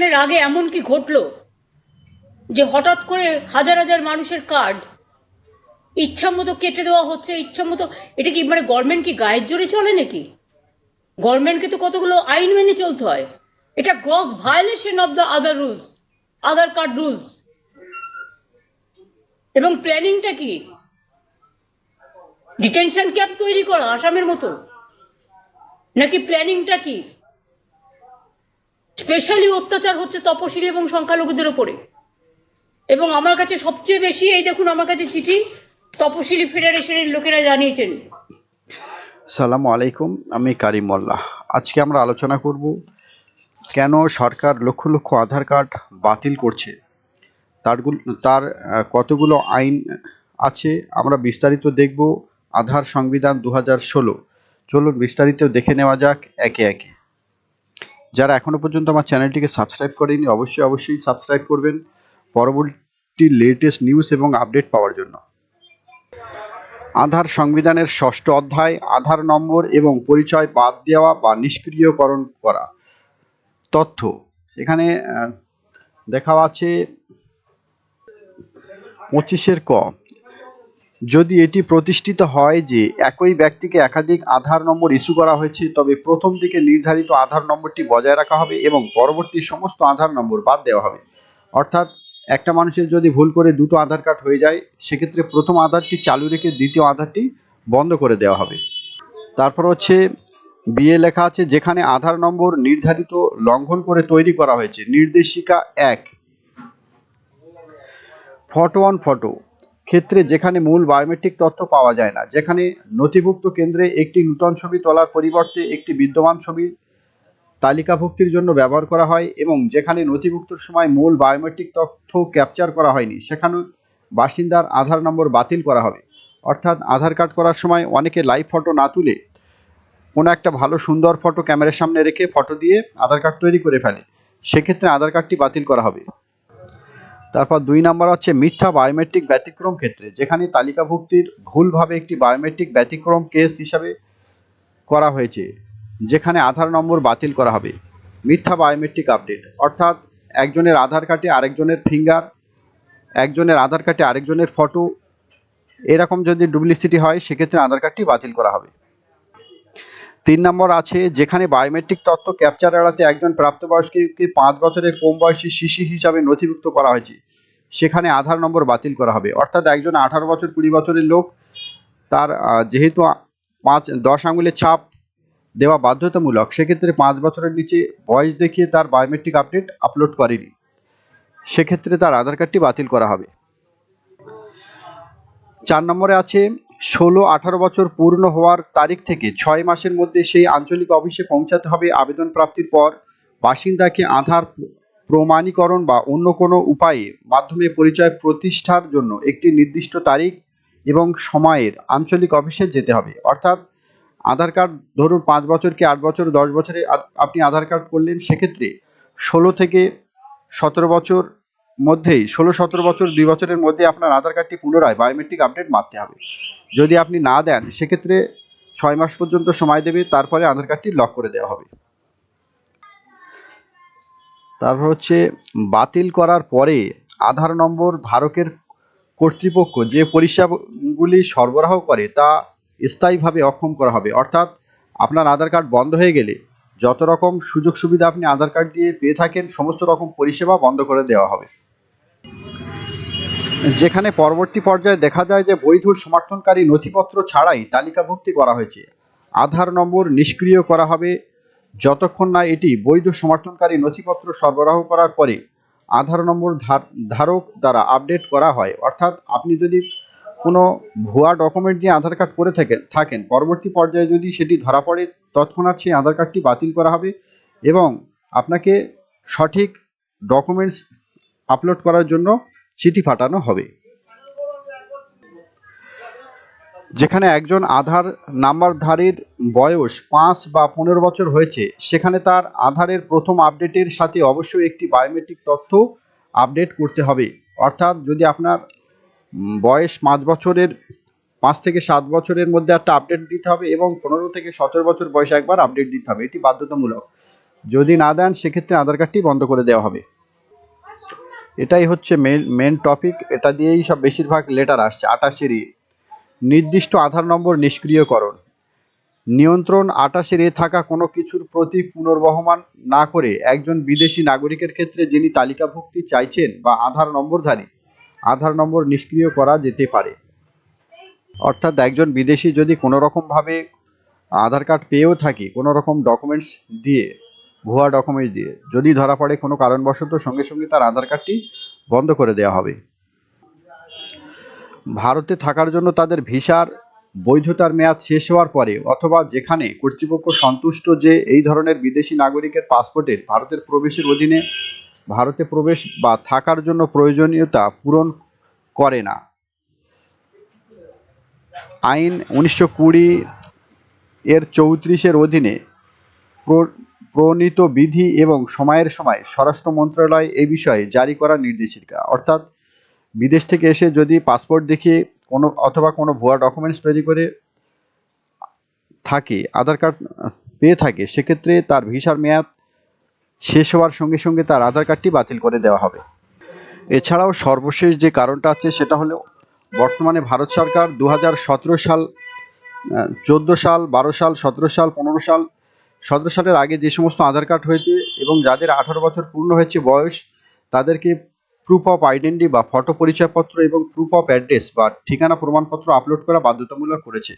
এর আগে এমন কি ঘটলো? যে হঠাৎ করে হাজার হাজার মানুষের কার্ড ইচ্ছা মতো কেটে দেওয়া হচ্ছে ইচ্ছা মতো এটা কি মানে গভর্নমেন্ট কি গায়ের জোরে চলে নাকি? গভর্নমেন্টকে তো কতগুলো আইন মেনে চলতে হয়। এটা gross violation of the other rules Aadhaar card rules এবং প্ল্যানিংটা কি? ডিটেনশন ক্যাম্প তৈরি করা, আসামের মতো? নাকি প্ল্যানিংটা কি? স্পেশালি অত্যাচার হচ্ছে তপশিলি এবং সংখ্যালঘুদের ওপরে। এবং আমার কাছে সবচেয়ে বেশি, এই দেখুন আমার কাছে চিঠি, তপশিলি ফেডারেশনের লোকেরা জানিয়েছেন। সালাম আলাইকুম, আমি কারিম মোল্লা। আজকে আমরা আলোচনা করব কেন সরকার লক্ষ লক্ষ আধার কার্ড বাতিল করছে তারগুলো তার কতগুলো আইন আছে, আমরা বিস্তারিত দেখব আধার সংবিধান দু হাজার ষোলো। চলুন বিস্তারিত দেখে নেওয়া যাক একে একে। যারা এখনও পর্যন্ত আমার চ্যানেলটিকে সাবস্ক্রাইব করেনি অবশ্যই অবশ্যই সাবস্ক্রাইব করবেন পরবর্তী লেটেস্ট নিউজ এবং আপডেট পাওয়ার জন্য। আধার সংবিধানের ষষ্ঠ অধ্যায়, আধার নম্বর এবং পরিচয় বাদ দেওয়া বা নিষ্ক্রিয়করণ করা। তথ্য, এখানে দেখা আছে পঁচিশের ক। যদি এটি প্রতিষ্ঠিত হয় যে একই ব্যক্তিকে একাধিক আধার নম্বর ইস্যু করা হয়েছে, তবে প্রথম দিকে নির্ধারিত আধার নম্বরটি বজায় রাখা হবে এবং পরবর্তী সমস্ত আধার নম্বর বাদ দেওয়া হবে। অর্থাৎ একটা মানুষের যদি ভুল করে দুটো আধার কার্ড হয়ে যায়, সেক্ষেত্রে প্রথম আধারটি চালু রেখে দ্বিতীয় আধারটি বন্ধ করে দেওয়া হবে। তারপর হচ্ছে বিয়ে লেখা আছে, যেখানে আধার নম্বর নির্ধারিত লঙ্ঘন করে তৈরি করা হয়েছে। নির্দেশিকা এক। Photo on photo. ক্ষেত্রে যেখানে মূল বায়োমেট্রিক তথ্য পাওয়া যায় না, যেখানে নথিভুক্ত কেন্দ্রে একটি নূতন ছবি তোলার পরিবর্তে একটি বিদ্যমান ছবি তালিকাভুক্তির জন্য ব্যবহার করা হয় এবং যেখানে নথিভুক্তর সময় মূল বায়োমেট্রিক তথ্য ক্যাপচার করা হয়নি, সেখানে বাসিন্দার আধার নম্বর বাতিল করা হবে। অর্থাৎ আধার কার্ড করার সময় অনেকে লাইভ ফটো না তুলে কোনো একটা ভালো সুন্দর ফটো ক্যামেরার সামনে রেখে ফটো দিয়ে আধার কার্ড তৈরি করে ফেলে। সেক্ষেত্রে আধার কার্ডটি বাতিল করা হবে। তারপর দুই নম্বর হচ্ছে মিথ্যা বায়োমেট্রিক ব্যতিক্রম ক্ষেত্রে, যেখানে তালিকাভুক্তির ভুলভাবে একটি বায়োমেট্রিক ব্যতিক্রম কেস হিসাবে করা হয়েছে, যেখানে আধার নম্বর বাতিল করা হবে। মিথ্যা বায়োমেট্রিক আপডেট, অর্থাৎ একজনের আধার কার্ডে আরেকজনের ফিঙ্গার একজনের আধার কার্ডে আরেকজনের ফটো এরকম যদি ডুপ্লিসিটি হয়, সেক্ষেত্রে আধার কার্ডটি বাতিল করা হবে। তিন নম্বর আছে, যেখানে বায়োমেট্রিক তথ্য ক্যাপচার এড়াতে একজন প্রাপ্তবয়স্ককে পাঁচ বছরের কম বয়সী শিশু হিসাবে নথিভুক্ত করা হয়েছে? সেখানে আধার নম্বর বাতিল করা হবে। অর্থাৎ একজন আঠারো বছর, কুড়ি বছরের লোক, তার যেহেতু পাঁচ, দশ আঙুলের ছাপ দেওয়া বাধ্যতামূলক, সেক্ষেত্রে পাঁচ বছরের নিচে বয়স দেখিয়ে তার বায়োমেট্রিক আপডেট আপলোড করেনি। সেক্ষেত্রে তার আধার কার্ডটি বাতিল করা হবে। চার নম্বরে আছে ষোলো আঠারো বছর পূর্ণ হওয়ার তারিখ থেকে ছয় মাসের মধ্যে সেই আঞ্চলিক অফিসে পৌঁছাতে হবে আবেদন প্রাপ্তির পর বাসিন্দাকে আধার প্রমাণীকরণ বা অন্য কোনো উপায়ে মাধ্যমে পরিচয় প্রতিষ্ঠার জন্য একটি নির্দিষ্ট তারিখ এবং সময়ের আঞ্চলিক অফিসে যেতে হবে। অর্থাৎ আধার কার্ড ধরুন পাঁচ বছর কি আট বছর, দশ বছরে আপনি আধার কার্ড করলেন, সেক্ষেত্রে ষোলো থেকে সতেরো বছর মধ্যেই ষোলো সতেরো বছর, দুই বছরের মধ্যে আপনার আধার কার্ডটি পুনরায় বায়োমেট্রিক আপডেট মারতে হবে। যদি আপনি না দেন, সেক্ষেত্রে ছয় মাস পর্যন্ত সময় দেবে, তারপরে আধার কার্ডটি লক করে দেওয়া হবে। তারপর হচ্ছে, বাতিল করার পরে আধার নম্বর ধারকের কর্তৃপক্ষ যে পরিষেবাগুলি সরবরাহ করে তা স্থায়ীভাবে অক্ষম করা হবে। অর্থাৎ আপনার আধার কার্ড বন্ধ হয়ে গেলে যত রকম সুযোগ সুবিধা আপনি আধার কার্ড দিয়ে পেয়ে থাকেন, সমস্ত রকম পরিষেবা বন্ধ করে দেওয়া হবে। যেখানে পরবর্তী পর্যায়ে দেখা যায় যে বৈধ সমর্থনকারী নথিপত্র ছাড়াই তালিকাভুক্তি করা হয়েছে। আধার নম্বর নিষ্ক্রিয় করা হবে। যতক্ষণ না এটি বৈধ সমর্থনকারী নথিপত্র সরবরাহ করার পরে আধার নম্বর ধার- ধারক দ্বারা আপডেট করা হয়। অর্থাৎ আপনি যদি কোনো ভুয়া ডকুমেন্ট দিয়ে আধার কার্ড করে থাকেন থাকেন, পরবর্তী পর্যায়ে যদি সেটি ধরা পড়ে, তৎক্ষণাৎ সেই আধার কার্ডটি বাতিল করা হবে এবং আপনাকে সঠিক ডকুমেন্টস আপলোড করার জন্য চিঠি পাঠানো হবে। যেখানে একজন আধার নাম্বারধারীর বয়স পাঁচ বা পনেরো বছর হয়েছে, সেখানে তার আধারের প্রথম আপডেটের সাথে অবশ্যই একটি বায়োমেট্রিক তথ্য আপডেট করতে হবে। অর্থাৎ যদি আপনার বয়স পাঁচ বছরের, পাঁচ থেকে সাত বছরের মধ্যে একটা আপডেট দিতে হবে এবং পনেরো থেকে সতেরো বছর বয়সে একবার আপডেট দিতে হবে। এটি বাধ্যতামূলক। যদি না দেন, সেক্ষেত্রে আধার কার্ডটি বন্ধ করে দেওয়া হবে। এটাই হচ্ছে মেন মেন টপিক এটা দিয়েই সব বেশিরভাগ লেটার আসছে আটাশের ই নির্দিষ্ট আধার নম্বর নিষ্ক্রিয়করণ। নিয়ন্ত্রণ আটাশের এ থাকা কোনো কিছুর প্রতি পুনর্বহমান না করে একজন বিদেশি নাগরিকের ক্ষেত্রে যিনি তালিকাভুক্তি চাইছেন বা আধার নম্বরধারী আধার নম্বর নিষ্ক্রিয় করা যেতে পারে। অর্থাৎ একজন বিদেশি যদি কোনো রকমভাবে আধার কার্ড পেয়েও থাকি কোনো রকম ডকুমেন্টস দিয়ে, ভুয়া ডকুমেন্টস দিয়ে, যদি ধরা পড়ে কোনো কারণবশত সঙ্গে সঙ্গে তার আধার কার্ডটি বন্ধ করে দেওয়া হবে। ভারতে থাকার জন্য তাদের ভিসার বৈধতার মেয়াদ শেষ হওয়ার পরে অথবা যেখানে কর্তৃপক্ষ সন্তুষ্ট যে এই ধরনের বিদেশি নাগরিকের পাসপোর্টের ভারতের প্রবেশের অধীনে ভারতে প্রবেশ বা থাকার জন্য প্রয়োজনীয়তা পূরণ করে না। আইন উনিশশো কুড়ি এর চৌত্রিশের অধীনে প্র- প্রণীত বিধি এবং সময়ের সময় স্বরাষ্ট্র মন্ত্রণালয় এই বিষয়ে জারি করার নির্দেশিকা। অর্থাৎ বিদেশ থেকে এসে যদি পাসপোর্ট দেখিয়ে কোনো, অথবা কোনো ভুয়া ডকুমেন্টস তৈরি করে থাকে, আধার কার্ড পেয়ে থাকে, সেক্ষেত্রে তার ভিসার মেয়াদ শেষ হওয়ার সঙ্গে সঙ্গে তার আধার কার্ডটি বাতিল করে দেওয়া হবে। এছাড়াও সর্বশেষ যে কারণটা আছে, সেটা হলো বর্তমানে ভারত সরকার দু হাজার সতেরো সাল চোদ্দ সাল, বারো সাল, সতেরো সাল, পনেরো সাল, সতেরো সালের আগে যে সমস্ত আধার কার্ড হয়েছে এবং যাদের আঠারো বছর পূর্ণ হয়েছে বয়স, তাদেরকে প্রুফ অফ আইডেন্টি বা ফটো পরিচয়পত্র এবং প্রুফ অফ অ্যাড্রেস বা ঠিকানা প্রমাণপত্র আপলোড করা বাধ্যতামূলক করেছে।